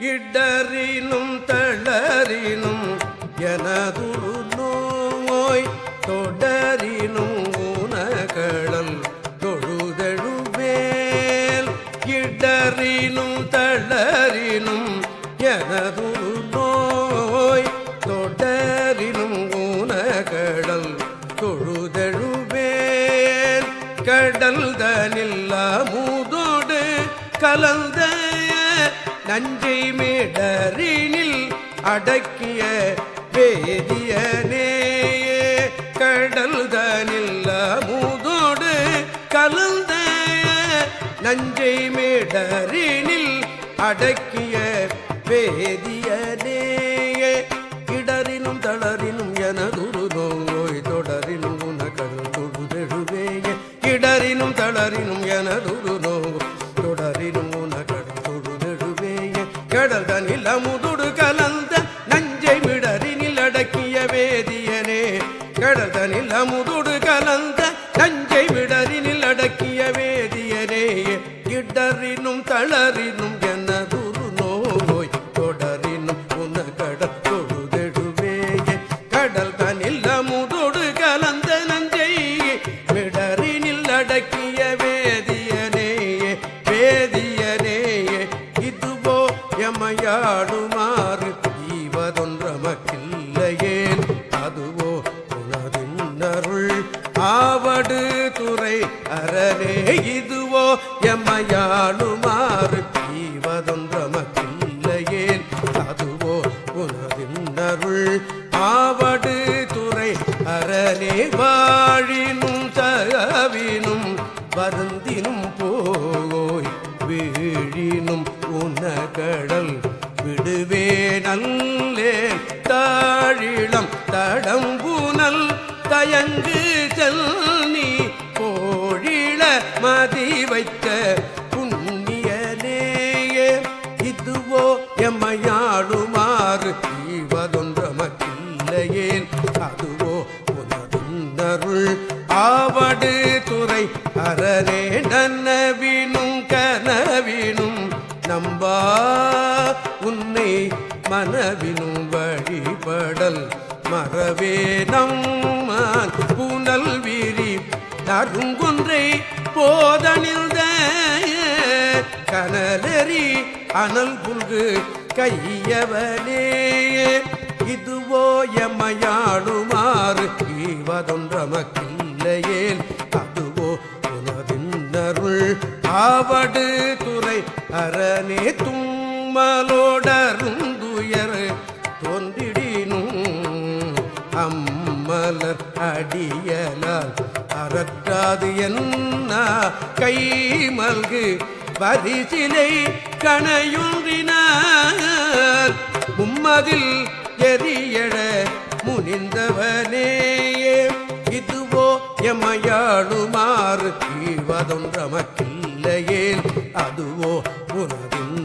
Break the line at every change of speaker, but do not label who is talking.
இடறினும் தளரினும் எனது நோய் தொடரினும் ஊனகடல் தொழுதழுவேல். இடறினும் தளரினும் எனது நோய் தொடரினும் ஊனகடல் தொழுதழுவேல். கடல் தனில் அமுதோடு கலந்த நஞ்சை மேடரினில் அடக்கிய வேதியனே கடல் தனில் அமுதோடு கலந்த. நஞ்சை மேடரினில் அடக்கிய வேதிய தொடரினும் எனதுரு நோய் தொடரினும் உனக்கடல் தொழுதெழுவேய கடல் தனில் அமுதோடு கலந்த நஞ்சை மிடரினில் அடக்கிய வேதியனேயே வேதியனேயே இதுவோ எமையாடுமாறு ஈவதொன்றமக்கில்லையேன் அதுவோ உனதின்னருள் ஆவடு துறை அரணே இதுவோ எம்மையாளுமாறு ஈவதொன்றமக்கில்லையேன் அதுவோ உனதின்னருள் ஆவடு துறை அரணே வாழினும் தகவினும் வருந்தினும் போய் வீழினும் உனகடல் விடுவே நல்லே தாழிளம் மதி வைத்த புண்ணியனேயே. இதுவோ எம்மையாடுமாறு ஈவதொன்றமக்கில்லையேன் அதுவோ உனதுன்னருள் ஆவடு துறை அரணே நன்னவினும் கனவினும் நம்பா உன்னை மனவினும் வழிபடல் மறவே நம்மான். புனல் விரி நறுங்குன்றை போதனில்த கனலெறி அனல் புல்கு கையவனே இதுவோ எம்மையாடுமாறு ஈவதொன்றமக்கில்லையேல் அதுவோ உனதின்னருள் ஆவடு துறை அரணே தும்மலோடருந்துயர் தோன்றிடினும் அம்மலர் அடியலால் அறற்றாது என்ன? கை மல்கு பரிசிலை கணையுன்றினார். மும்மதில் எரியழ முனிந்தவனே இதுவோ எமையாளுமாறு ஈவதொன்றமக்கில்லையேல் அதுவோ உனதின்